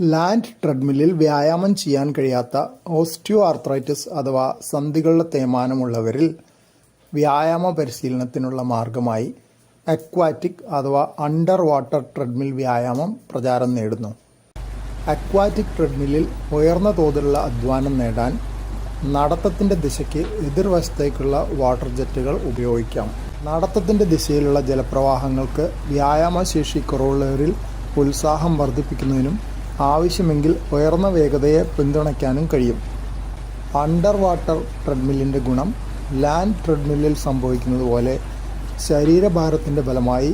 Land ട്രെഡ്മില്ലിൽ വ്യായാമം ചെയ്യാൻ കഴിയാത്ത ഓസ്റ്റിയോ ആർത്രൈറ്റിസ് അഥവാ സന്ധികളുടെ തേയ്മാനമുള്ളവരിൽ വ്യായാമ പരിശീലനത്തിനുള്ള മാർഗമായി അക്വാറ്റിക് അഥവാ അണ്ടർ വാട്ടർ ട്രെഡ്മിൽ വ്യായാമം പ്രചാരം നേടുന്നു. അക്വാറ്റിക് ട്രെഡ്മില്ലിൽ ഉയർന്ന തോതിലുള്ള അധ്വാനം നേടാൻ നടത്തത്തിന്റെ ദിശയ്ക്ക് എതിർവശത്തേക്കുള്ള വാട്ടർ ജെറ്റുകൾ ഉപയോഗിക്കാം. നടത്തത്തിന്റെ ദിശയിലുള്ള ജലപ്രവാഹങ്ങൾക്ക് വ്യായാമശേഷി കുറവുള്ളവരിൽ ഉത്സാഹം വർദ്ധിപ്പിക്കുന്നതിനും ആവശ്യമെങ്കിൽ ഉയർന്ന വേഗതയെ പിന്തുണയ്ക്കാനും കഴിയും. അണ്ടർ വാട്ടർ ട്രെഡ്മില്ലിന്റെ ഗുണം ലാൻഡ് ട്രെഡ്മില്ലിൽ സംഭവിക്കുന്നത് പോലെ ശരീരഭാരത്തിന്റെ ഫലമായി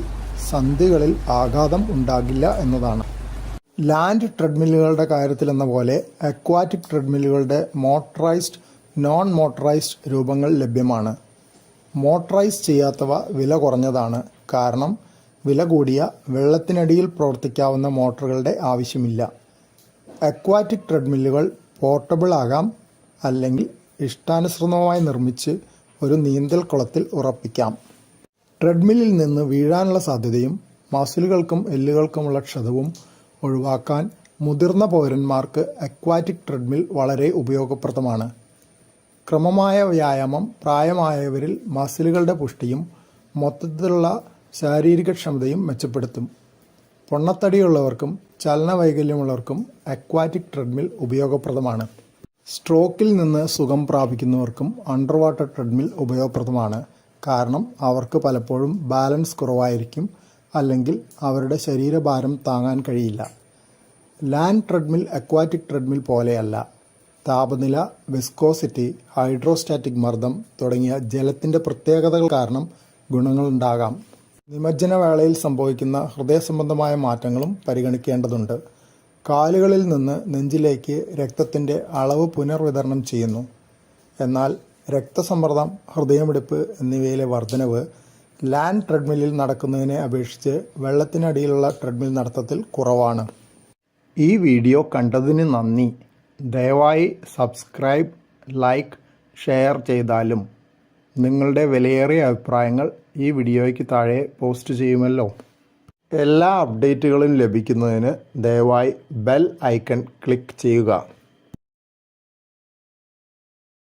സന്ധികളിൽ ആഘാതം ഉണ്ടാകില്ല എന്നതാണ്. ലാൻഡ് ട്രെഡ്മില്ലുകളുടെ കാര്യത്തിലെന്ന പോലെ അക്വാറ്റിക് ട്രെഡ്മില്ലുകളുടെ മോട്ടറൈസ്ഡ് നോൺ മോട്ടറൈസ്ഡ് രൂപങ്ങൾ ലഭ്യമാണ്. മോട്ടറൈസ് ചെയ്യാത്തവ വില കുറഞ്ഞതാണ്. കാരണം വില കൂടിയ വെള്ളത്തിനടിയിൽ പ്രവർത്തിക്കാവുന്ന മോട്ടോറുകളുടെ ആവശ്യമില്ല. അക്വാറ്റിക് ട്രെഡ്മില്ലുകൾ പോർട്ടബിൾ ആകാം അല്ലെങ്കിൽ ഇഷ്ടാനുസൃതമായി നിർമ്മിച്ച് ഒരു നീന്തൽ കുളത്തിൽ ഉറപ്പിക്കാം. ട്രെഡ്മില്ലിൽ നിന്ന് വീഴാനുള്ള സാധ്യതയും മസിലുകൾക്കും എല്ലുകൾക്കുമുള്ള ക്ഷതവും ഒഴിവാക്കാൻ മുതിർന്ന പൗരന്മാർക്ക് അക്വാറ്റിക് ട്രെഡ്മിൽ വളരെ ഉപയോഗപ്രദമാണ്. ക്രമമായ വ്യായാമം പ്രായമായവരിൽ മസിലുകളുടെ പുഷ്ടിയും മൊത്തത്തിലുള്ള ശാരീരികക്ഷമതയും മെച്ചപ്പെടുത്തും. പൊണ്ണത്തടിയുള്ളവർക്കും ചലനവൈകല്യമുള്ളവർക്കും അക്വാറ്റിക് ട്രെഡ്മിൽ ഉപയോഗപ്രദമാണ്. സ്ട്രോക്കിൽ നിന്ന് സുഖം പ്രാപിക്കുന്നവർക്കും അണ്ടർ വാട്ടർ ട്രെഡ്മിൽ ഉപയോഗപ്രദമാണ്. കാരണം അവർക്ക് പലപ്പോഴും ബാലൻസ് കുറവായിരിക്കും അല്ലെങ്കിൽ അവരുടെ ശരീരഭാരം താങ്ങാൻ കഴിയില്ല. ലാൻഡ് ട്രെഡ്മിൽ അക്വാറ്റിക് ട്രെഡ്മിൽ പോലെയല്ല. താപനില വിസ്കോസിറ്റി ഹൈഡ്രോസ്റ്റാറ്റിക് മർദ്ദം തുടങ്ങിയ ജലത്തിന്റെ പ്രത്യേകതകൾ കാരണം ഗുണങ്ങളുണ്ടാകാം. നിമജ്ജന വേളയിൽ സംഭവിക്കുന്ന ഹൃദയ സംബന്ധമായ മാറ്റങ്ങളും പരിഗണിക്കേണ്ടതുണ്ട്. കാലുകളിൽ നിന്ന് നെഞ്ചിലേക്ക് രക്തത്തിന്റെ അളവ് പുനർവിതരണം ചെയ്യുന്നു. എന്നാൽ രക്തസമ്മർദ്ദം ഹൃദയമിടിപ്പ് എന്നിവയിലെ വർധനവ് ലാൻഡ് ട്രെഡ്മില്ലിൽ നടക്കുന്നതിനെ അപേക്ഷിച്ച് വെള്ളത്തിനടിയിലുള്ള ട്രെഡ്മിൽ നടത്തത്തിൽ കുറവാണ്. ഈ വീഡിയോ കണ്ടതിന് നന്ദി. ദയവായി സബ്സ്ക്രൈബ് ലൈക്ക് ഷെയർ ചെയ്താലും നിങ്ങളുടെ വിലയേറിയ അഭിപ്രായങ്ങൾ ഈ വീഡിയോയ്ക്ക് താഴെ പോസ്റ്റ് ചെയ്യുമല്ലോ. എല്ലാ അപ്ഡേറ്റുകളും ലഭിക്കുന്നതിന് ദയവായി ബെൽ ഐക്കൺ ക്ലിക്ക് ചെയ്യുക.